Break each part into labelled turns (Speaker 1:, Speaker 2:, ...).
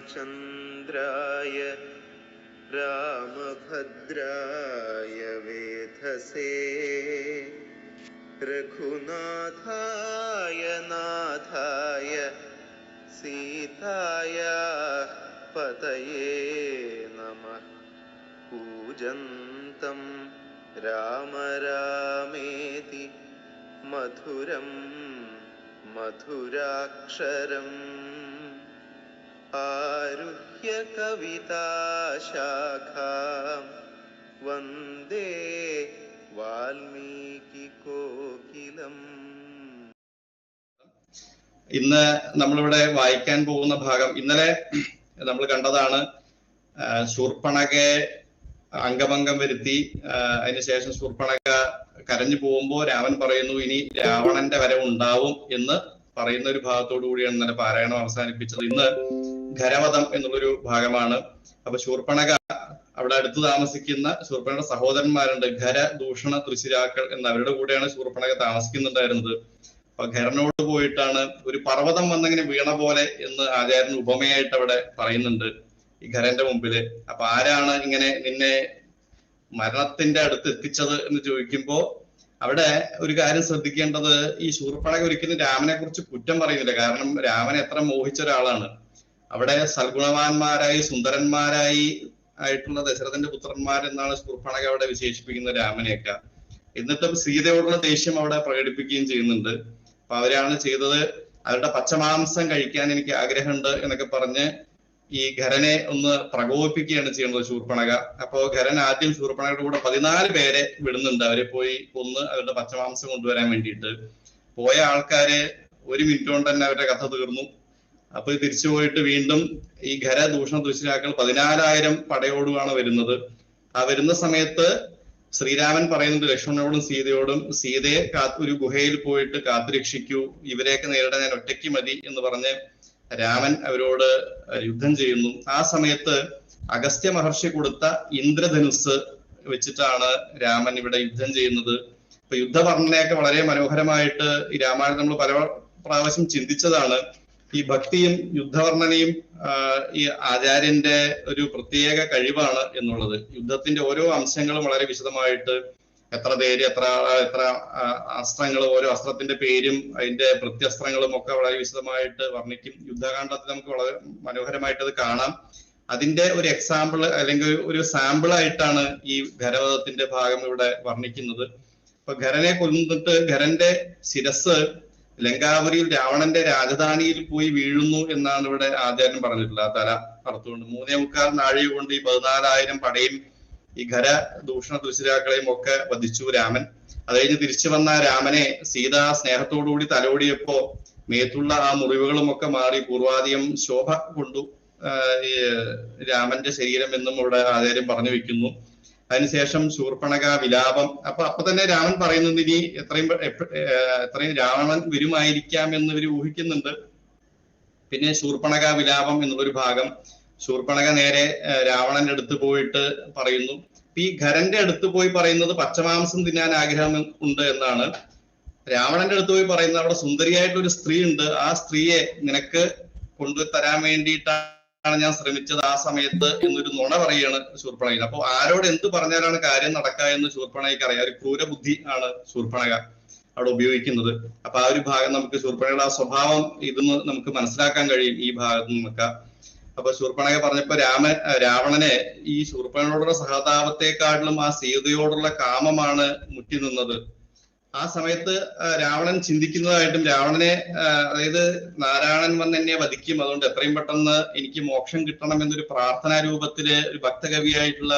Speaker 1: रामचन्द्राय रामभद्राय वेधसे। रघुनाथाय नाथाय सीताया पतये नमः। पूजन्तं राम रामेति मधुरं मधुराक्षरम्। ആരുഹ്യ കവിതാശാഖ വന്ദേ വാൽമീകി കോകിലം.
Speaker 2: ഇന്ന് നമ്മളിവിടെ വായിക്കാൻ പോകുന്ന ഭാഗം ഇന്നലെ നമ്മൾ കണ്ടതാണ് ശൂർപ്പണകെ അംഗഭംഗം വരുത്തി അതിനുശേഷം ശൂർപ്പണക കരഞ്ഞു പോകുമ്പോൾ രാമൻ പറയുന്നു ഇനി രാവണന്റെ വരവുണ്ടാവും എന്ന് പറയുന്ന ഒരു ഭാഗത്തോടു കൂടിയാണ് ഇന്നലെ പാരായണം അവസാനിപ്പിച്ചത്. ഇന്ന് ഖരവധം എന്നുള്ളൊരു ഭാഗമാണ്. അപ്പൊ ശൂർപ്പണക അവിടെ അടുത്ത് താമസിക്കുന്ന ശൂർപ്പണയുടെ സഹോദരന്മാരുണ്ട്. ഖര ദൂഷണ തൃശിരാക്കൾ എന്ന് അവരുടെ കൂടെയാണ് ശൂർപ്പണക താമസിക്കുന്നുണ്ടായിരുന്നത്. അപ്പൊ ഖരനോട് പോയിട്ടാണ് ഒരു പർവതം വന്നിങ്ങനെ വീണ പോലെ എന്ന് ആചാര്യൻ ഉപമയായിട്ട് അവിടെ പറയുന്നുണ്ട് ഈ ഖരന്റെ മുമ്പിൽ. അപ്പൊ ആരാണ് ഇങ്ങനെ നിന്നെ മരണത്തിന്റെ അടുത്ത് എത്തിച്ചത് എന്ന് ചോദിക്കുമ്പോ അവിടെ ഒരു കാര്യം ശ്രദ്ധിക്കേണ്ടത് ഈ ശൂർപ്പണക ഒരിക്കലും രാമനെ കുറിച്ച് കുറ്റം പറയുന്നില്ല. കാരണം രാമനെ എത്ര മോഹിച്ച ഒരാളാണ്. അവിടെ സൽഗുണവാന്മാരായി സുന്ദരന്മാരായി ആയിട്ടുള്ള ദശരഥന്റെ പുത്രന്മാർ എന്നാണ് ശൂർപ്പണക അവിടെ വിശേഷിപ്പിക്കുന്ന രാമനെയൊക്കെ. എന്നിട്ടും സീതയോടുള്ള ദേഷ്യം അവിടെ പ്രകടിപ്പിക്കുകയും ചെയ്യുന്നുണ്ട്. അപ്പൊ അവരാണ് ചെയ്തത്. അവരുടെ പച്ചമാംസം കഴിക്കാൻ എനിക്ക് ആഗ്രഹമുണ്ട് എന്നൊക്കെ പറഞ്ഞ് ഈ ഖരനെ ഒന്ന് പ്രകോപിപ്പിക്കുകയാണ് ചെയ്യുന്നത് ശൂർപ്പണക അപ്പോ ഖരൻ ആദ്യം ശൂർപ്പണകയുടെ കൂടെ പതിനാല് പേരെ വിടുന്നുണ്ട്. അവരെ പോയി കൊന്ന് അവരുടെ പച്ചമാംസം കൊണ്ടുവരാൻ വേണ്ടിയിട്ട്. പോയ ആൾക്കാരെ ഒരു മിനിറ്റ് കൊണ്ട് തന്നെ അവരുടെ കഥ തീർന്നു. അപ്പൊ തിരിച്ചു പോയിട്ട് വീണ്ടും ഈ ഖര ദൂഷണ ദുശിരാക്കൾ പതിനാലായിരം പടയോടുമാണ് വരുന്നത്. ആ വരുന്ന സമയത്ത് ശ്രീരാമൻ പറയുന്നുണ്ട് ലക്ഷ്മണനോടും സീതയോടും സീതയെ ഒരു ഗുഹയിൽ പോയിട്ട് കാത്തുരക്ഷിക്കൂ ഇവരെയൊക്കെ നേരിടാൻ ഞാൻ ഒറ്റയ്ക്ക് മതി എന്ന് പറഞ്ഞ് രാമൻ അവരോട് യുദ്ധം ചെയ്യുന്നു. ആ സമയത്ത് അഗസ്ത്യ മഹർഷി കൊടുത്ത ഇന്ദ്രധനുസ് വെച്ചിട്ടാണ് രാമൻ ഇവിടെ യുദ്ധം ചെയ്യുന്നത്. അപ്പൊ യുദ്ധവർണനയൊക്കെ വളരെ മനോഹരമായിട്ട് ഈ രാമായണം നമ്മൾ പല പ്രാവശ്യം ചിന്തിച്ചതാണ്. ഈ ഭക്തിയും യുദ്ധവർണനയും ഈ ആചാര്യന്റെ ഒരു പ്രത്യേക കഴിവാണ് എന്നുള്ളത്. യുദ്ധത്തിന്റെ ഓരോ അംശങ്ങളും വളരെ വിശദമായിട്ട് എത്ര പേര് എത്ര എത്ര അസ്ത്രങ്ങൾ ഓരോ അസ്ത്രത്തിന്റെ പേരും അതിന്റെ പ്രത്യസ്ത്രങ്ങളും ഒക്കെ വളരെ വിശദമായിട്ട് വർണിക്കും. യുദ്ധകാണ്ഡത്തിൽ നമുക്ക് വളരെ മനോഹരമായിട്ട് അത് കാണാം. അതിന്റെ ഒരു എക്സാമ്പിൾ അല്ലെങ്കിൽ ഒരു സാമ്പിൾ ആയിട്ടാണ് ഈ ഖരവധത്തിന്റെ ഭാഗം ഇവിടെ വർണിക്കുന്നത്. അപ്പൊ ഖരനെ കൊന്നിട്ട് ഖരന്റെ ശിരസ് ലങ്കാപുരിയിൽ രാവണന്റെ രാജധാനിയിൽ പോയി വീഴുന്നു എന്നാണ് ഇവിടെ ആചാര്യൻ പറഞ്ഞിട്ടുള്ളത്. ആ തല അർത്ഥമുണ്ട് മൂന്നേ മുക്കാൽ നാഴിക കൊണ്ട് ഈ പതിനാലായിരം പടയും ഈ ഖര ദൂഷണ ദുശിരാക്കളെയും ഒക്കെ വധിച്ചു രാമൻ. അത് കഴിഞ്ഞ് തിരിച്ചു വന്ന രാമനെ സീത സ്നേഹത്തോടുകൂടി തലോടിയപ്പോ മേത്തുള്ള ആ മുറിവുകളും ഒക്കെ മാറി പൂർവാധികം ശോഭ കൊണ്ടു രാമന്റെ ശരീരം എന്നും ഇവിടെ ആചാര്യം പറഞ്ഞു വെക്കുന്നു. അതിനുശേഷം ശൂർപ്പണക വിലാപം. അപ്പൊ അപ്പൊ തന്നെ രാമൻ പറയുന്നത് ഇനി എത്രയും എത്രയും രാവണൻ വരുമായിരിക്കാം എന്ന് ഇവർ ഊഹിക്കുന്നുണ്ട്. പിന്നെ ശൂർപ്പണക വിലാപം എന്നുള്ളൊരു ഭാഗം. ശൂർപ്പണക നേരെ രാവണന്റെ അടുത്ത് പോയിട്ട് പറയുന്നു. ഈ ഖരന്റെ അടുത്ത് പോയി പറയുന്നത് പച്ചമാംസം തിന്നാൻ ആഗ്രഹം ഉണ്ട് എന്നാണ്. രാവണന്റെ അടുത്ത് പോയി പറയുന്നത് അവിടെ സുന്ദരിയായിട്ടുള്ള ഒരു സ്ത്രീ ഉണ്ട്. ആ സ്ത്രീയെ നിനക്ക് കൊണ്ടുതരാൻ വേണ്ടിയിട്ടാണ് ഞാൻ ശ്രമിച്ചത് ആ സമയത്ത് എന്നൊരു നുണ പറയാണ് ശൂർപ്പണയിൽ അപ്പൊ ആരോട് എന്ത് പറഞ്ഞാലാണ് കാര്യം നടക്കുക എന്ന് ശൂർപ്പണയ്ക്ക് അറിയാം. ഒരു ക്രൂരബുദ്ധി ആണ് ശൂർപ്പണക അവിടെ ഉപയോഗിക്കുന്നത്. അപ്പൊ ആ ഒരു ഭാഗം നമുക്ക് ശൂർപ്പണയുടെ ആ സ്വഭാവം ഇതെന്ന് നമുക്ക് മനസ്സിലാക്കാൻ കഴിയും ഈ ഭാഗത്ത് നിന്നൊക്കെ. അപ്പൊ ശൂർപ്പണക പറഞ്ഞപ്പോ രാമൻ രാവണനെ ഈ ശൂർപ്പണയോടുള്ള സഹതാപത്തെക്കാട്ടിലും ആ സീതയോടുള്ള കാമമാണ് മുറ്റി നിന്നത്. ആ സമയത്ത് രാവണൻ ചിന്തിക്കുന്നതായിട്ടും രാവണനെ അതായത് നാരായണൻ വന്ന് എന്നെ വധിക്കും. അതുകൊണ്ട് എത്രയും പെട്ടെന്ന് എനിക്ക് മോക്ഷം കിട്ടണം എന്നൊരു പ്രാർത്ഥനാ രൂപത്തിൽ ഒരു ഭക്തകവിയായിട്ടുള്ള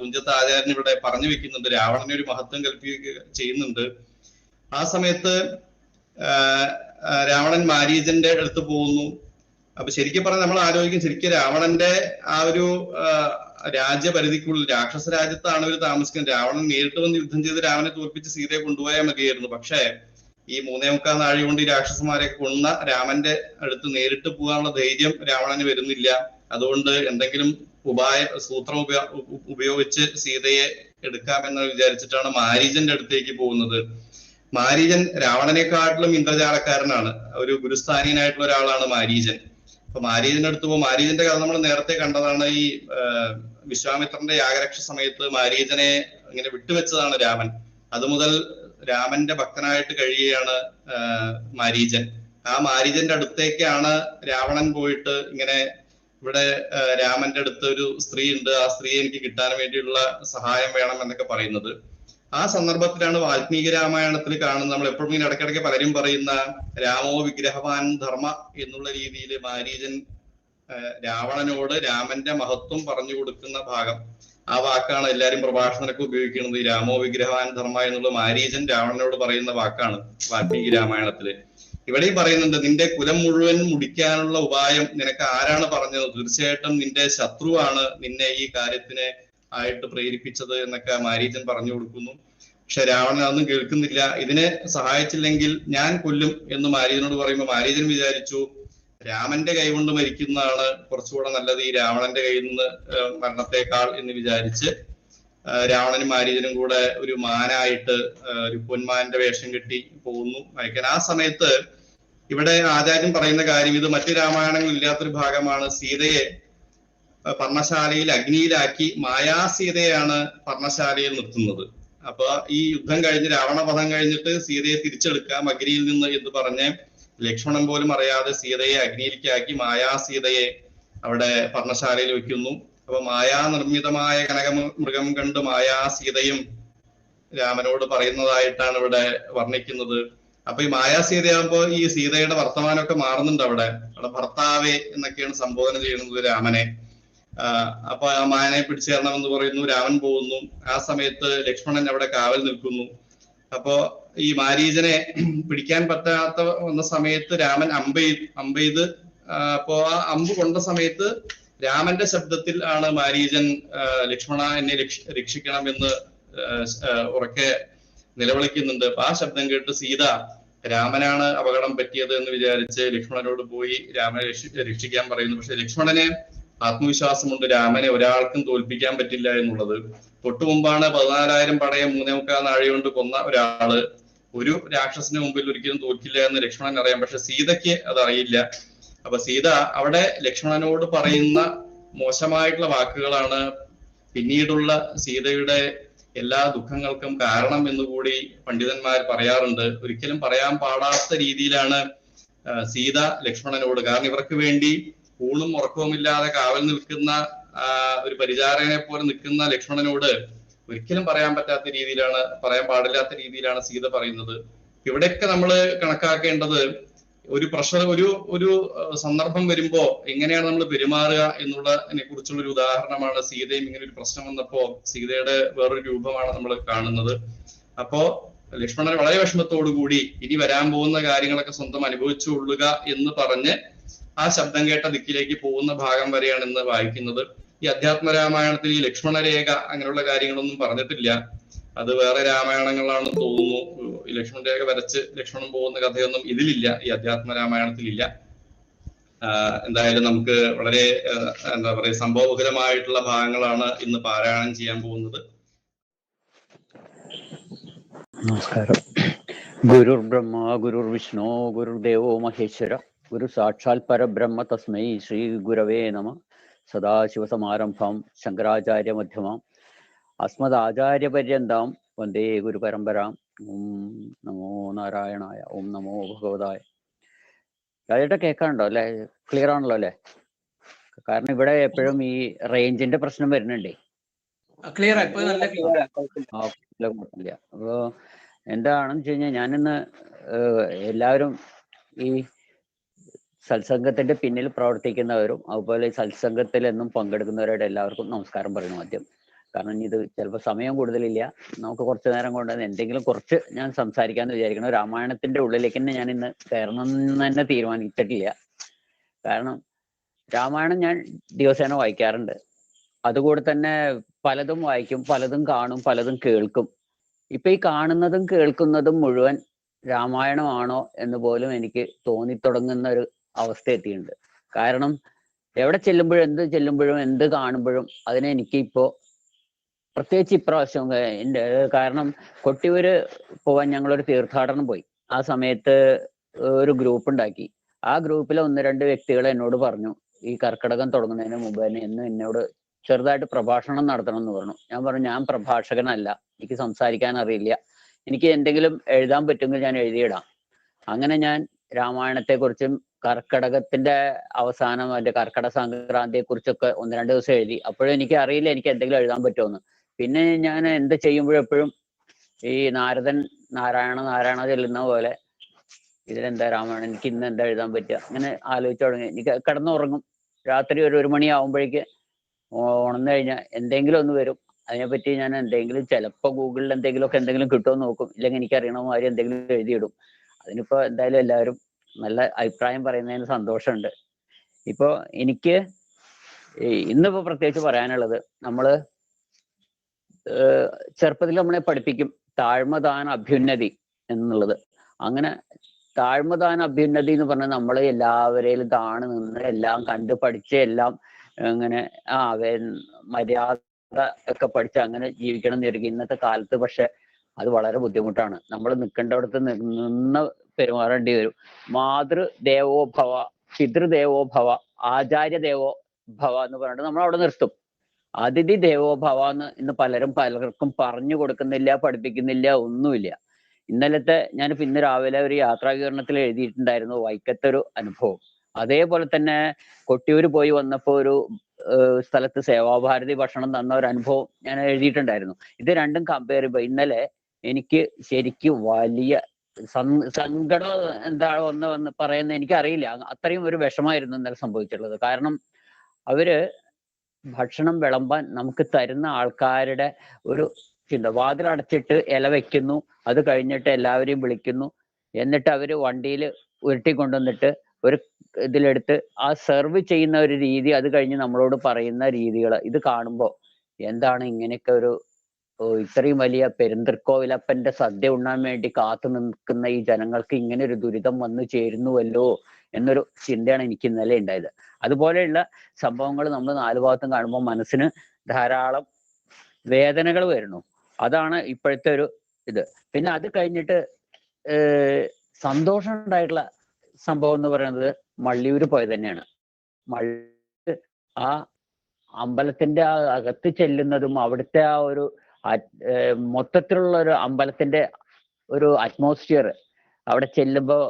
Speaker 2: തുഞ്ചത്ത് ആചാര്യൻ ഇവിടെ പറഞ്ഞു വെക്കുന്നുണ്ട്. രാവണനെ ഒരു മഹത്വം കൽപ്പി ചെയ്യുന്നുണ്ട്. ആ സമയത്ത് രാവണൻ മാരീജന്റെ അടുത്ത് പോകുന്നു. അപ്പൊ ശരിക്കും പറഞ്ഞാൽ നമ്മൾ ആലോചിക്കും ശരിക്കും രാവണന്റെ ആ ഒരു രാജ്യപരിധിക്കുള്ളിൽ രാക്ഷസ രാജ്യത്താണ് ഇവർ താമസിക്കുന്നത്. രാവണൻ നേരിട്ട് വന്ന് യുദ്ധം ചെയ്ത് രാവണനെ തോൽപ്പിച്ച് സീതയെ കൊണ്ടുപോയാൽ മതിയായിരുന്നു. പക്ഷേ ഈ മൂന്നേ മുക്കാൽ നാഴി കൊണ്ട് ഈ രാക്ഷസന്മാരെ കൊന്ന രാമന്റെ അടുത്ത് നേരിട്ട് പോകാനുള്ള ധൈര്യം രാവണന് വരുന്നില്ല. അതുകൊണ്ട് എന്തെങ്കിലും ഉപായ സൂത്രം ഉപയോഗിച്ച് സീതയെ എടുക്കാമെന്ന് വിചാരിച്ചിട്ടാണ് മാരീജന്റെ അടുത്തേക്ക് പോകുന്നത്. മാരീജൻ രാവണനെക്കാട്ടിലും ഇന്ദ്രജാലക്കാരനാണ്. ഒരു ഗുരുസ്ഥാനീയനായിട്ടുള്ള ഒരാളാണ് മാരീചൻ. അപ്പൊ മാരീതിന്റെ അടുത്ത് പോകും മാരീതിന്റെ കഥ നമ്മൾ നേരത്തെ കണ്ടതാണ് ഈ വിശ്വാമിത്രന്റെ യാഗരക്ഷ സമയത്ത് മാരീതനെ ഇങ്ങനെ വിട്ടുവെച്ചതാണ് രാമൻ. അത് മുതൽ രാമന്റെ ഭക്തനായിട്ട് കഴിയുകയാണ് മാരീജൻ. ആ മാരീജന്റെ അടുത്തേക്കാണ് രാവണൻ പോയിട്ട് ഇങ്ങനെ ഇവിടെ രാമന്റെ അടുത്ത് ഒരു സ്ത്രീ ഉണ്ട്. ആ സ്ത്രീ എനിക്ക് കിട്ടാൻ വേണ്ടിയുള്ള സഹായം വേണം എന്നൊക്കെ പറയുന്നത്. ആ സന്ദർഭത്തിലാണ് വാൽമീകി രാമായണത്തിൽ കാണുന്നത്. നമ്മൾ എപ്പോഴും ഇങ്ങനെ ഇടയ്ക്കിടയ്ക്ക് പലരും പറയുന്ന രാമോ വിഗ്രഹവാൻ ധർമ്മ എന്നുള്ള രീതിയിൽ മാരീജൻ രാവണനോട് രാമന്റെ മഹത്വം പറഞ്ഞു കൊടുക്കുന്ന ഭാഗം. ആ വാക്കാണ് എല്ലാരും പ്രഭാഷണത്തിനൊക്കെ ഉപയോഗിക്കുന്നത്. ഈ രാമോ വിഗ്രഹവാൻ ധർമ്മ എന്നുള്ള മാരീജൻ രാവണനോട് പറയുന്ന വാക്കാണ് വാൽമീകി രാമായണത്തിൽ. ഇവിടെയും പറയുന്നുണ്ട് നിന്റെ കുലം മുഴുവൻ മുടിക്കാനുള്ള ഉപായം നിനക്ക് ആരാണ് പറഞ്ഞത്? തീർച്ചയായിട്ടും നിന്റെ ശത്രുവാണ് നിന്നെ ഈ കാര്യത്തിന് ആയിട്ട് പ്രേരിപ്പിച്ചത് എന്നൊക്കെ മാരീജൻ പറഞ്ഞു കൊടുക്കുന്നു. പക്ഷെ രാവണൻ അതൊന്നും കേൾക്കുന്നില്ല. ഇതിനെ സഹായിച്ചില്ലെങ്കിൽ ഞാൻ കൊല്ലും എന്ന് മാരീജനോട് പറയുമ്പോൾ മാരീജൻ വിചാരിച്ചു രാമന്റെ കൈകൊണ്ട് മരിക്കുന്നതാണ് കുറച്ചുകൂടെ നല്ലത് ഈ രാവണന്റെ കയ്യിൽ നിന്ന് മരണത്തെക്കാൾ എന്ന് വിചാരിച്ച് രാവണനും മാരീജനും കൂടെ ഒരു മാനായിട്ട് ഒരു പൊന്മാന്റെ വേഷം കെട്ടി പോകുന്നു അയക്കാൻ ആ സമയത്ത് ഇവിടെ ആചാര്യൻ പറയുന്ന കാര്യം ഇത് മറ്റു രാമായണങ്ങളിൽ ഇല്ലാത്തൊരു ഭാഗമാണ്. സീതയെ പർണശാലയിൽ അഗ്നിയിലാക്കി മായാസീതയാണ് പർണശാലയിൽ നിർത്തുന്നത്. അപ്പൊ ഈ യുദ്ധം കഴിഞ്ഞ് രാവണവധം കഴിഞ്ഞിട്ട് സീതയെ തിരിച്ചെടുക്കാം അഗ്നിയിൽ നിന്ന് എന്ന് പറഞ്ഞ് ലക്ഷ്മണൻ പോലും അറിയാതെ സീതയെ അഗ്നിയിലേക്കാക്കി മായാസീതയെ അവിടെ പർണശാലയിൽ വെക്കുന്നു അപ്പൊ മായാ നിർമ്മിതമായ കനക മൃഗം കണ്ട് മായാസീതയും രാമനോട് പറയുന്നതായിട്ടാണ് ഇവിടെ വർണിക്കുന്നത്. അപ്പൊ ഈ മായാ സീതയാകുമ്പോ ഈ സീതയുടെ വർത്തമാനമൊക്കെ മാറുന്നുണ്ട് അവിടെ. അവിടെ ഭർത്താവേ എന്നൊക്കെയാണ് സംബോധന ചെയ്യുന്നത് രാമനെ. അപ്പൊ ആ മാനെ പിടിച്ചു തരണമെന്ന് പറയുന്നു. രാമൻ പോകുന്നു. ആ സമയത്ത് ലക്ഷ്മണൻ അവിടെ കാവൽ നിൽക്കുന്നു. അപ്പോ ഈ മാരീജനെ പിടിക്കാൻ പറ്റാത്ത വന്ന സമയത്ത് രാമൻ അമ്പെയ്ത് അമ്പെയ്ത് അപ്പോ ആ അമ്പ് കൊണ്ട സമയത്ത് രാമന്റെ ശബ്ദത്തിൽ ആണ് മാരീജൻ ആഹ് ലക്ഷ്മണ എന്നെ രക്ഷിക്കണം ആഹ് ഉറക്കെ നിലവിളിക്കുന്നുണ്ട്. അപ്പൊ ആ ശബ്ദം കേട്ട് സീത രാമനാണ് അപകടം പറ്റിയത് എന്ന് വിചാരിച്ച് ലക്ഷ്മണനോട് പോയി രാമനെ രക്ഷി- രക്ഷിക്കാൻ പറയുന്നു. പക്ഷെ ലക്ഷ്മണന് ആത്മവിശ്വാസമുണ്ട്. രാമനെ ഒരാൾക്കും തോൽപ്പിക്കാൻ പറ്റില്ല എന്നുള്ളത്. തൊട്ടു മുമ്പാണ് പതിനാലായിരം പടയെ മൂന്നേ മുക്കാൽ നാഴികൊണ്ട് കൊന്ന ഒരാൾ. ഒരു രാക്ഷസിന് മുമ്പിൽ ഒരിക്കലും തോൽക്കില്ല എന്ന് ലക്ഷ്മണൻ അറിയാം. പക്ഷെ സീതയ്ക്ക് അതറിയില്ല. അപ്പൊ സീത അവിടെ ലക്ഷ്മണനോട് പറയുന്ന മോശമായിട്ടുള്ള വാക്കുകളാണ് പിന്നീടുള്ള സീതയുടെ എല്ലാ ദുഃഖങ്ങൾക്കും കാരണം എന്ന് കൂടി പണ്ഡിതന്മാർ പറയാറുണ്ട്. ഒരിക്കലും പറയാൻ പാടാത്ത രീതിയിലാണ് സീത ലക്ഷ്മണനോട്. കാരണം ഇവർക്ക് വേണ്ടി ഊണും ഉറക്കവുമില്ലാതെ കാവൽ നിൽക്കുന്ന ഒരു പരിചാരകനെ പോലെ നിൽക്കുന്ന ലക്ഷ്മണനോട് ഒരിക്കലും പറയാൻ പറ്റാത്ത രീതിയിലാണ് പറയാൻ പാടില്ലാത്ത രീതിയിലാണ് സീത പറയുന്നത്. ഇവിടെയൊക്കെ നമ്മൾ കണക്കാക്കേണ്ടത് ഒരു പ്രഷർ ഒരു ഒരു സന്ദർഭം വരുമ്പോ എങ്ങനെയാണ് നമ്മൾ പെരുമാറുക എന്നുള്ളതിനെ കുറിച്ചുള്ള ഒരു ഉദാഹരണമാണ് സീതയും ഇങ്ങനെ ഒരു പ്രശ്നം വന്നപ്പോ സീതയുടെ വേറൊരു രൂപമാണ് നമ്മൾ കാണുന്നത്. അപ്പോ ലക്ഷ്മണൻ വളരെ വിഷമത്തോടു കൂടി ഇനി വരാൻ പോകുന്ന കാര്യങ്ങളൊക്കെ സ്വന്തം അനുഭവിച്ചുകൊള്ളുക എന്ന് പറഞ്ഞ് ആ ശബ്ദം കേട്ട ദിക്കിലേക്ക് പോകുന്ന ഭാഗം വരെയാണ് ഇന്ന് വായിക്കുന്നത്. ഈ അധ്യാത്മ രാമായണത്തിൽ ഈ ലക്ഷ്മണരേഖ അങ്ങനെയുള്ള കാര്യങ്ങളൊന്നും പറഞ്ഞിട്ടില്ല. അത് വേറെ രാമായണങ്ങളാണെന്ന് തോന്നുന്നു. ഈ ലക്ഷ്മണ രേഖ വരച്ച് ലക്ഷ്മണൻ പോകുന്ന കഥയൊന്നും ഇതിലില്ല. ഈ അധ്യാത്മ രാമായണത്തിലില്ല. എന്തായാലും നമുക്ക് വളരെ എന്താ പറയുക സംഭവബഹുലമായിട്ടുള്ള ഭാഗങ്ങളാണ് ഇന്ന് പാരായണം ചെയ്യാൻ പോകുന്നത്.
Speaker 3: നമസ്കാരം. ഗുരുർ ബ്രഹ്മ ഗുരുർ വിഷ്ണു ഗുരുദേവോ മഹേശ്വര. ഗുരു സാക്ഷാൽ പരബ്രഹ്മ തസ്മൈ ശ്രീ ഗുരവേ നമ. സദാശിവസമാരംഭം ശങ്കരാചാര്യ മധ്യമം. അസ്മദാചാര്യപര്യന്താം വന്ദേ ഗുരുപരമ്പരാം. ഓം നമോ നാരായണായ. ഓം നമോ ഭഗവതായ. രാജേട്ട കേൾക്കാനുണ്ടോ അല്ലെ? ക്ലിയർ ആണല്ലോ അല്ലെ? കാരണം ഇവിടെ എപ്പോഴും ഈ റേഞ്ചിന്റെ പ്രശ്നം വരുന്നുണ്ടേ.
Speaker 4: ക്ലിയർ
Speaker 3: അപ്പോ എന്താണെന്ന് വെച്ച് കഴിഞ്ഞാൽ ഞാനിന്ന് എല്ലാവരും ഈ സത്സംഗത്തിന്റെ പിന്നിൽ പ്രവർത്തിക്കുന്നവരും അതുപോലെ സത്സംഗത്തിൽ എന്നും പങ്കെടുക്കുന്നവരോട് എല്ലാവർക്കും നമസ്കാരം പറയുന്നു ആദ്യം. കാരണം ഇത് ചിലപ്പോൾ സമയം കൂടുതലില്ല. നമുക്ക് കുറച്ച് നേരം കൊണ്ട് എന്തെങ്കിലും കുറച്ച് ഞാൻ സംസാരിക്കാന്ന് വിചാരിക്കണം രാമായണത്തിന്റെ ഉള്ളിലേക്ക് തന്നെ ഞാൻ ഇന്ന് കയറണം എന്ന് തന്നെ തീരുമാനിച്ചിട്ടില്ല. കാരണം രാമായണം ഞാൻ ദിവസേന വായിക്കാറുണ്ട്. അതുകൂടെ തന്നെ പലതും വായിക്കും പലതും കാണും പലതും കേൾക്കും. ഇപ്പൊ ഈ കാണുന്നതും കേൾക്കുന്നതും മുഴുവൻ രാമായണമാണോ എന്ന് പോലും എനിക്ക് തോന്നിത്തുടങ്ങുന്ന ഒരു അവസ്ഥ എത്തിയിട്ടുണ്ട്. കാരണം എവിടെ ചെല്ലുമ്പോഴും എന്ത് ചെല്ലുമ്പോഴും എന്ത് കാണുമ്പോഴും അതിനെ എനിക്ക് ഇപ്പോ പ്രത്യേകിച്ച് ഇപ്രാവശ്യം എന്റെ കാരണം കൊട്ടിയൂര് പോവാൻ ഒരു തീർത്ഥാടനം പോയി. ആ സമയത്ത് ഒരു ഗ്രൂപ്പ് ഉണ്ടാക്കി. ആ ഗ്രൂപ്പിലെ ഒന്ന് രണ്ട് വ്യക്തികൾ എന്നോട് പറഞ്ഞു ഈ കർക്കിടകം തുടങ്ങുന്നതിന് മുമ്പ് തന്നെ എന്ന് എന്നോട് ചെറുതായിട്ട് പ്രഭാഷണം നടത്തണം എന്ന് പറഞ്ഞു. ഞാൻ പറഞ്ഞു ഞാൻ പ്രഭാഷകനല്ല. എനിക്ക് സംസാരിക്കാൻ അറിയില്ല. എനിക്ക് എന്തെങ്കിലും എഴുതാൻ പറ്റുമെങ്കിൽ ഞാൻ എഴുതിയിടാം. അങ്ങനെ ഞാൻ രാമായണത്തെക്കുറിച്ചും കർക്കടകത്തിന്റെ അവസാനം മറ്റേ കർക്കട സംക്രാന്തിയെ കുറിച്ചൊക്കെ ഒന്ന് രണ്ട് ദിവസം എഴുതി. അപ്പോഴും എനിക്ക് അറിയില്ല എനിക്ക് എന്തെങ്കിലും എഴുതാൻ പറ്റുമെന്ന്. പിന്നെ ഞാൻ എന്ത് ചെയ്യുമ്പോഴെപ്പോഴും ഈ നാരദൻ നാരായണ നാരായണ ചെല്ലുന്ന പോലെ ഇതിലെന്താ രാമായണം എനിക്ക് ഇന്ന് എന്താ എഴുതാൻ പറ്റുക? അങ്ങനെ ആലോചിച്ചു തുടങ്ങി. എനിക്ക് കിടന്നുറങ്ങും. രാത്രി ഒരു ഒരു മണിയാവുമ്പോഴേക്ക് ഉണർന്നു കഴിഞ്ഞാൽ എന്തെങ്കിലും ഒന്ന് വരും. അതിനെപ്പറ്റി ഞാൻ എന്തെങ്കിലും ചിലപ്പോൾ ഗൂഗിളിൽ എന്തെങ്കിലുമൊക്കെ എന്തെങ്കിലും കിട്ടുമോ നോക്കും. ഇല്ലെങ്കിൽ എനിക്ക് അറിയണ മാതിരി എന്തെങ്കിലും എഴുതിയിടും. അതിനിപ്പോ എന്തായാലും എല്ലാവരും നല്ല അഭിപ്രായം പറയുന്നതിന് സന്തോഷമുണ്ട്. ഇപ്പോ എനിക്ക് ഇന്നിപ്പോ പ്രത്യേകിച്ച് പറയാനുള്ളത് നമ്മൾ ചെറുപ്പത്തിൽ നമ്മളെ പഠിപ്പിക്കും താഴ്മദാന അഭ്യുന്നതി എന്നുള്ളത്. അങ്ങനെ താഴ്മദാന അഭ്യുന്നതി എന്ന് പറഞ്ഞാൽ നമ്മൾ എല്ലാവരെയും താണ് നിന്ന് എല്ലാം കണ്ടു പഠിച്ച് എല്ലാം അങ്ങനെ ആ മര്യാദ ഒക്കെ പഠിച്ച് അങ്ങനെ ജീവിക്കണം എന്ന് ഇന്നത്തെ കാലത്ത് പക്ഷെ അത് വളരെ ബുദ്ധിമുട്ടാണ്. നമ്മൾ നിൽക്കേണ്ടടത്ത് നിന്ന് പെരുമാറേണ്ടി വരും മാതൃ ദേവോ ഭവ പിതൃദേവോ ഭവ ആചാര്യ ദേവോ ഭവ എന്ന് പറഞ്ഞിട്ട് നമ്മൾ അവിടെ നിർത്തും. അതിഥി ദേവോ ഭവ എന്ന് ഇന്ന് പലരും പലർക്കും പറഞ്ഞു കൊടുക്കുന്നില്ല പഠിപ്പിക്കുന്നില്ല ഒന്നുമില്ല. ഇന്നലത്തെ ഞാൻ ഇന്ന് രാവിലെ ഒരു യാത്രാ വിവരണത്തിൽ എഴുതിയിട്ടുണ്ടായിരുന്നു വൈക്കത്തെ ഒരു അനുഭവം. അതേപോലെ തന്നെ കൊട്ടിയൂർ പോയി വന്നപ്പോ ഒരു സ്ഥലത്ത് സേവാഭാരതി ഭക്ഷണം തന്ന ഒരു അനുഭവം ഞാൻ എഴുതിയിട്ടുണ്ടായിരുന്നു. ഇത് രണ്ടും കമ്പയർ ചെയ്യുമ്പോൾ ഇന്നലെ എനിക്ക് ശരിക്കും വലിയ സങ്കടം എന്താണ് ഒന്ന് വന്ന് പറയുന്നത് എനിക്കറിയില്ല. അത്രയും ഒരു വിഷമായിരുന്നു ഇന്നലെ സംഭവിച്ചിട്ടുള്ളത്. കാരണം അവർ ഭക്ഷണം വിളമ്പാൻ നമുക്ക് തരുന്ന ആൾക്കാരുടെ ഒരു ചിന്ത വാതിലടച്ചിട്ട് ഇല വെക്കുന്നു അത് കഴിഞ്ഞിട്ട് എല്ലാവരെയും വിളിക്കുന്നു. എന്നിട്ട് അവർ വണ്ടിയിൽ ഉരുട്ടി കൊണ്ടുവന്നിട്ട് ഒരു ഇതിലെടുത്ത് ആ സെർവ് ചെയ്യുന്ന ഒരു രീതി അത് കഴിഞ്ഞ് നമ്മളോട് പറയുന്ന രീതികൾ ഇത് കാണുമ്പോൾ എന്താണ് ഇങ്ങനെയൊക്കെ ഒരു ഇത്രയും വലിയ പെരുന്തൃക്കോവിലപ്പന്റെ സദ്യ ഉണ്ണാൻ വേണ്ടി കാത്തു നിൽക്കുന്ന ഈ ജനങ്ങൾക്ക് ഇങ്ങനെ ഒരു ദുരിതം വന്നു ചേരുന്നുവല്ലോ എന്നൊരു ചിന്തയാണ് എനിക്ക് ഇന്നലെ ഉണ്ടായത്. അതുപോലെയുള്ള സംഭവങ്ങൾ നമ്മൾ നാല് ഭാഗത്തും കാണുമ്പോൾ മനസ്സിന് ധാരാളം വേദനകൾ വരുന്നു. അതാണ് ഇപ്പോഴത്തെ ഒരു ഇത്. പിന്നെ അത് കഴിഞ്ഞിട്ട് സന്തോഷം ഉണ്ടായിട്ടുള്ള സംഭവം എന്ന് പറയുന്നത് മള്ളിയൂര് പോയത് തന്നെയാണ്. മള്ളി ആ അമ്പലത്തിന്റെ ആ അകത്ത് ചെല്ലുന്നതും അവിടുത്തെ ആ ഒരു മൊത്തത്തിലുള്ള ഒരു അമ്പലത്തിന്റെ ഒരു അറ്റ്മോസ്ഫിയർ അവിടെ ചെല്ലുമ്പോൾ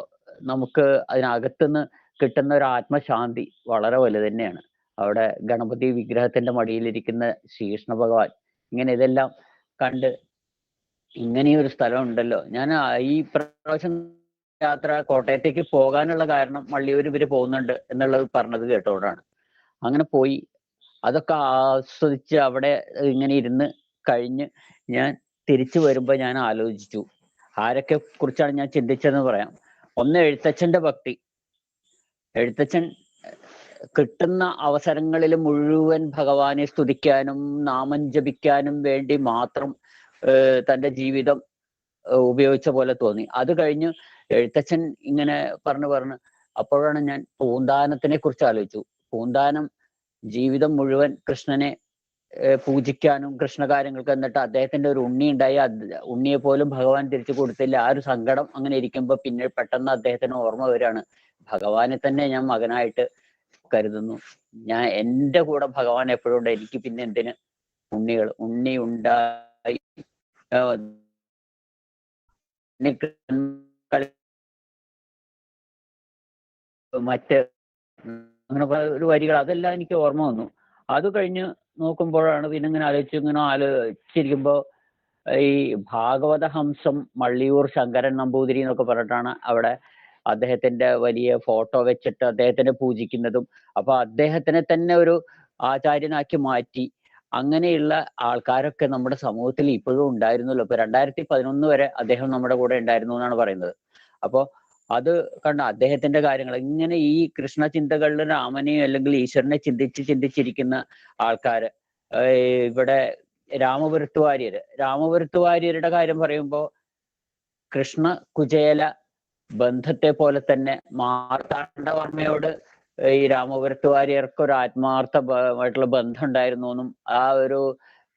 Speaker 3: നമുക്ക് അതിനകത്തുനിന്ന് കിട്ടുന്ന ഒരു ആത്മശാന്തി വളരെ വലുത് തന്നെയാണ്. അവിടെ ഗണപതി വിഗ്രഹത്തിന്റെ മടിയിലിരിക്കുന്ന ശ്രീകൃഷ്ണ ഭഗവാൻ ഇങ്ങനെ ഇതെല്ലാം കണ്ട് ഇങ്ങനെയൊരു സ്ഥലം ഉണ്ടല്ലോ ഞാൻ ഈ പ്രാവശ്യം യാത്ര കോട്ടയത്തേക്ക് പോകാനുള്ള കാരണം വള്ളിയൂർ ഇവർ പോകുന്നുണ്ട് എന്നുള്ളത് പറഞ്ഞത് കേട്ടോടാണ് അങ്ങനെ പോയി. അതൊക്കെ ആസ്വദിച്ച് അവിടെ ഇങ്ങനെ ഇരുന്ന് കഴിഞ്ഞ് ഞാൻ തിരിച്ചു വരുമ്പോ ഞാൻ ആലോചിച്ചു. ആരൊക്കെ കുറിച്ചാണ് ഞാൻ ചിന്തിച്ചതെന്ന് പറയാം. ഒന്ന് എഴുത്തച്ഛന്റെ ഭക്തി. എഴുത്തച്ഛൻ കിട്ടുന്ന അവസരങ്ങളിൽ മുഴുവൻ ഭഗവാനെ സ്തുതിക്കാനും നാമം ജപിക്കാനും വേണ്ടി മാത്രം തന്റെ ജീവിതം ഉപയോഗിച്ച പോലെ തോന്നി. അത് കഴിഞ്ഞ് എഴുത്തച്ഛൻ ഇങ്ങനെ പറഞ്ഞു പറഞ്ഞു അപ്പോഴാണ് ഞാൻ പൂന്താനത്തിനെ കുറിച്ച് ആലോചിച്ചു. പൂന്താനം ജീവിതം മുഴുവൻ കൃഷ്ണനെ പൂജിക്കാനും കൃഷ്ണകാര്യങ്ങൾക്ക് എന്നിട്ട് അദ്ദേഹത്തിന്റെ ഒരു ഉണ്ണി ഉണ്ടായി. ഉണ്ണിയെ പോലും ഭഗവാൻ തിരിച്ചു കൊടുത്തില്ല. ആ ഒരു സങ്കടം അങ്ങനെ ഇരിക്കുമ്പോ പിന്നെ പെട്ടെന്ന് അദ്ദേഹത്തിന് ഓർമ്മ വരികയാണ്. ഭഗവാനെ തന്നെ ഞാൻ മകനായിട്ട് കരുതുന്നു. ഞാൻ എന്റെ കൂടെ ഭഗവാൻ എപ്പോഴും ഉണ്ട്. എനിക്ക് പിന്നെ എന്തിന്? ഉണ്ണികൾ ഉണ്ണി ഉണ്ടായി. മറ്റ് അങ്ങനെ ഒരു വരികൾ അതെല്ലാം എനിക്ക് ഓർമ്മ വന്നു. അത് കഴിഞ്ഞ് നോക്കുമ്പോഴാണ് പിന്നെ ഇങ്ങനെ ആലോചിച്ചു ഇങ്ങനെ ആലോചിച്ചിരിക്കുമ്പോ ഈ ഭാഗവത ഹംസം മള്ളിയൂർ ശങ്കരൻ നമ്പൂതിരി എന്നൊക്കെ പറഞ്ഞിട്ടാണ് അവിടെ അദ്ദേഹത്തിന്റെ വലിയ ഫോട്ടോ വെച്ചിട്ട് അദ്ദേഹത്തിനെ പൂജിക്കുന്നതും. അപ്പൊ അദ്ദേഹത്തിനെ തന്നെ ഒരു ആചാര്യനാക്കി മാറ്റി. അങ്ങനെയുള്ള ആൾക്കാരൊക്കെ നമ്മുടെ സമൂഹത്തിൽ ഇപ്പോഴും ഉണ്ടായിരുന്നല്ലോ. ഇപ്പൊ രണ്ടായിരത്തി പതിനൊന്ന് വരെ അദ്ദേഹം നമ്മുടെ കൂടെ ഉണ്ടായിരുന്നു എന്നാണ് പറയുന്നത്. അപ്പോ അത് കണ്ട അദ്ദേഹത്തിന്റെ കാര്യങ്ങൾ. ഇങ്ങനെ ഈ കൃഷ്ണ ചിന്തകളിൽ രാമനെയും അല്ലെങ്കിൽ ഈശ്വരനെ ചിന്തിച്ച് ചിന്തിച്ചിരിക്കുന്ന ആൾക്കാര് ഇവിടെ രാമപുരത്ത് വാര്യര് രാമപുരത്ത് വാര്യരുടെ കാര്യം പറയുമ്പോൾ കൃഷ്ണ കുചേല ബന്ധത്തെ പോലെ തന്നെ മാർത്താണ്ഡവർമ്മയോട് ഈ രാമപുരത്ത് വാര്യർക്ക് ഒരു ആത്മാർത്ഥമായിട്ടുള്ള ബന്ധം ഉണ്ടായിരുന്നു എന്നും ആ ഒരു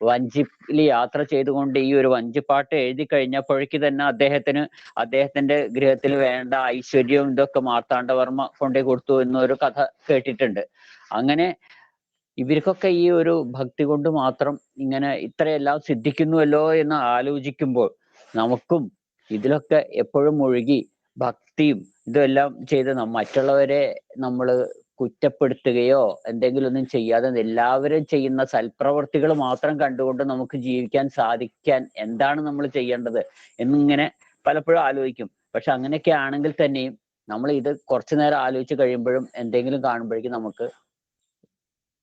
Speaker 3: വഞ്ചിയിൽ യാത്ര ചെയ്തുകൊണ്ട് ഈ ഒരു വഞ്ചിപ്പാട്ട് എഴുതി കഴിഞ്ഞപ്പോഴേക്ക് തന്നെ അദ്ദേഹത്തിന് അദ്ദേഹത്തിന്റെ ഗൃഹത്തിൽ വേണ്ട ഐശ്വര്യവും ഇതൊക്കെ മാർത്താണ്ഡവർമ്മ കൊണ്ടേ കൊടുത്തു എന്നൊരു കഥ കേട്ടിട്ടുണ്ട്. അങ്ങനെ ഇവർക്കൊക്കെ ഈ ഒരു ഭക്തി കൊണ്ട് മാത്രം ഇങ്ങനെ ഇത്രയെല്ലാം സിദ്ധിക്കുന്നുവല്ലോ എന്ന് ആലോചിക്കുമ്പോൾ നമുക്കും ഇതിലൊക്കെ എപ്പോഴും മുഴുകി ഭക്തിയും ഇതെല്ലാം ചെയ്ത് മറ്റുള്ളവരെ നമ്മൾ കുറ്റപ്പെടുത്തുകയോ എന്തെങ്കിലും ഒന്നും ചെയ്യാതെ എല്ലാവരും ചെയ്യുന്ന സൽപ്രവർത്തികൾ മാത്രം കണ്ടുകൊണ്ട് നമുക്ക് ജീവിക്കാൻ സാധിക്കാൻ എന്താണ് നമ്മൾ ചെയ്യേണ്ടത് എന്നിങ്ങനെ പലപ്പോഴും ആലോചിക്കും. പക്ഷെ അങ്ങനെയൊക്കെ ആണെങ്കിൽ തന്നെയും നമ്മൾ ഇത് കുറച്ചു നേരം ആലോചിച്ച് കഴിയുമ്പോഴും എന്തെങ്കിലും കാണുമ്പോഴേക്കും നമുക്ക്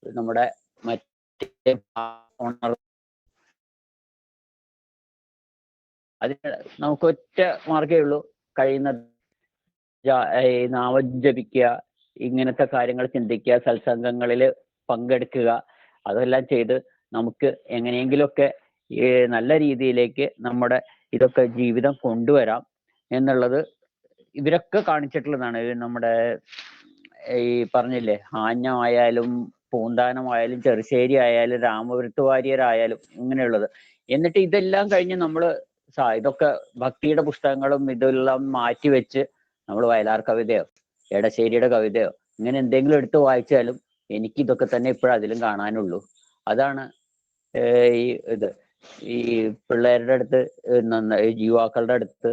Speaker 3: നമ്മുടെ മറ്റേ അതിന് നമുക്ക് ഒറ്റ മാർഗേ ഉള്ളൂ. കഴിയുന്ന നാമം ജപിക്കുക ഇങ്ങനത്തെ കാര്യങ്ങൾ ചിന്തിക്കുക സത്സംഗങ്ങളിൽ പങ്കെടുക്കുക അതെല്ലാം ചെയ്ത് നമുക്ക് എങ്ങനെയെങ്കിലുമൊക്കെ നല്ല രീതിയിലേക്ക് നമ്മുടെ ഇതൊക്കെ ജീവിതം കൊണ്ടുവരാം എന്നുള്ളത് ഇവരൊക്കെ കാണിച്ചിട്ടുള്ളതാണ്. നമ്മുടെ ഈ പറഞ്ഞില്ലേ ആഞ്ഞമായാലും പൂന്താനമായാലും ചെറുശ്ശേരി ആയാലും രാമപുരത്ത് വാര്യരായാലും ഇങ്ങനെയുള്ളത്. എന്നിട്ട് ഇതെല്ലാം കഴിഞ്ഞ് നമ്മൾ ഇതൊക്കെ ഭക്തിയുടെ പുസ്തകങ്ങളും ഇതെല്ലാം മാറ്റിവെച്ച് നമ്മൾ വയലാർ കവിതയോ എടശ്ശേരിയുടെ കവിതയോ ഇങ്ങനെ എന്തെങ്കിലും എടുത്ത് വായിച്ചാലും എനിക്ക് ഇതൊക്കെ തന്നെ ഇപ്പോഴും അതിലും കാണാനുള്ളൂ. അതാണ് ഈ ഇത്. ഈ പിള്ളേരുടെ അടുത്ത് യുവാക്കളുടെ അടുത്ത്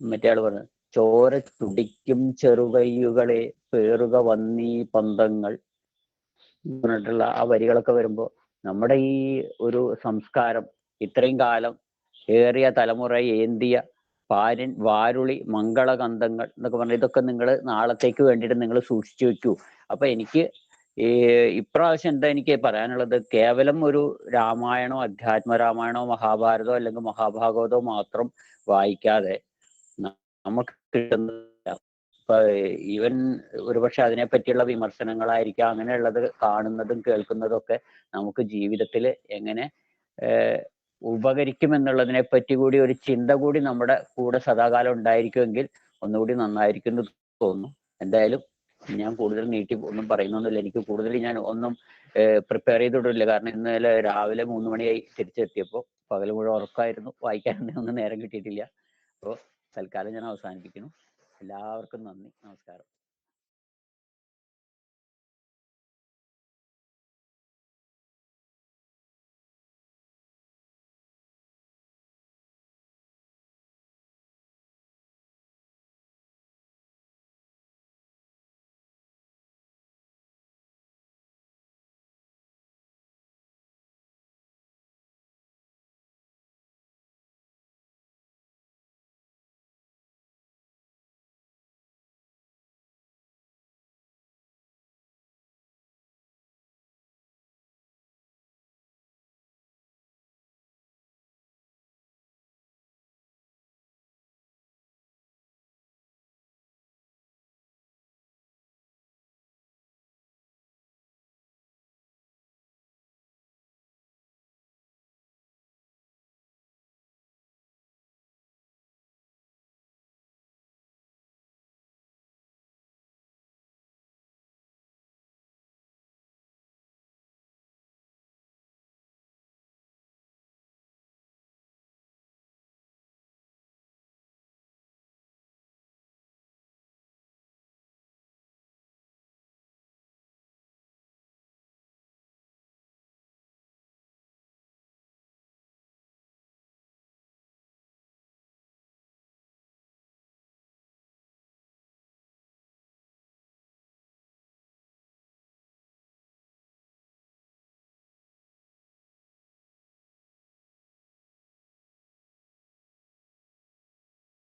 Speaker 3: മറ്റേ ആൾ പറഞ്ഞു ചോര തുടിക്കും ചെറുകയ്യുകളെ പേറുക വന്നീ പന്തങ്ങൾ. പറഞ്ഞിട്ടുള്ള ആ വരികളൊക്കെ വരുമ്പോ നമ്മുടെ ഈ ഒരു സംസ്കാരം ഇത്രയും കാലം ഏറിയ തലമുറ ഏന്തിയ പാരൻ വാരുളി മംഗളകന്ധങ്ങൾ എന്നൊക്കെ പറഞ്ഞ ഇതൊക്കെ നിങ്ങൾ നാളത്തേക്ക് വേണ്ടിയിട്ട് നിങ്ങൾ സൂക്ഷിച്ചു വെക്കൂ. അപ്പൊ എനിക്ക് ഈ ഇപ്രാവശ്യം എന്താ എനിക്ക് പറയാനുള്ളത്? കേവലം ഒരു രാമായണോ അധ്യാത്മ രാമായണോ മഹാഭാരതോ അല്ലെങ്കിൽ മഹാഭാഗവതോ മാത്രം വായിക്കാതെ നമുക്ക് കിട്ടുന്ന ഈവൻ ഒരുപക്ഷെ അതിനെ പറ്റിയുള്ള വിമർശനങ്ങളായിരിക്കാം അങ്ങനെയുള്ളത് കാണുന്നതും കേൾക്കുന്നതും ഒക്കെ നമുക്ക് ജീവിതത്തിൽ എങ്ങനെ ഉപകരിക്കും എന്നുള്ളതിനെ പറ്റി കൂടി ഒരു ചിന്ത കൂടി നമ്മുടെ കൂടെ സദാകാലം ഉണ്ടായിരിക്കുമെങ്കിൽ ഒന്നുകൂടി നന്നായിരിക്കും എന്ന് തോന്നുന്നു. എന്തായാലും ഞാൻ കൂടുതൽ നീട്ടി ഒന്നും പറയുന്നൊന്നുമില്ല. എനിക്ക് കൂടുതൽ ഞാൻ ഒന്നും പ്രിപ്പയർ ചെയ്തിട്ടില്ല. കാരണം ഇന്നലെ രാവിലെ മൂന്ന് മണിയായി തിരിച്ചെത്തിയപ്പോൾ പകൽ മുഴുവൻ ഉറക്കമായിരുന്നു വായിക്കാനൊന്നും ഒന്നും നേരം കിട്ടിയിട്ടില്ല. അപ്പോൾ തൽക്കാലം ഞാൻ അവസാനിപ്പിക്കുന്നു. എല്ലാവർക്കും നന്ദി. നമസ്കാരം.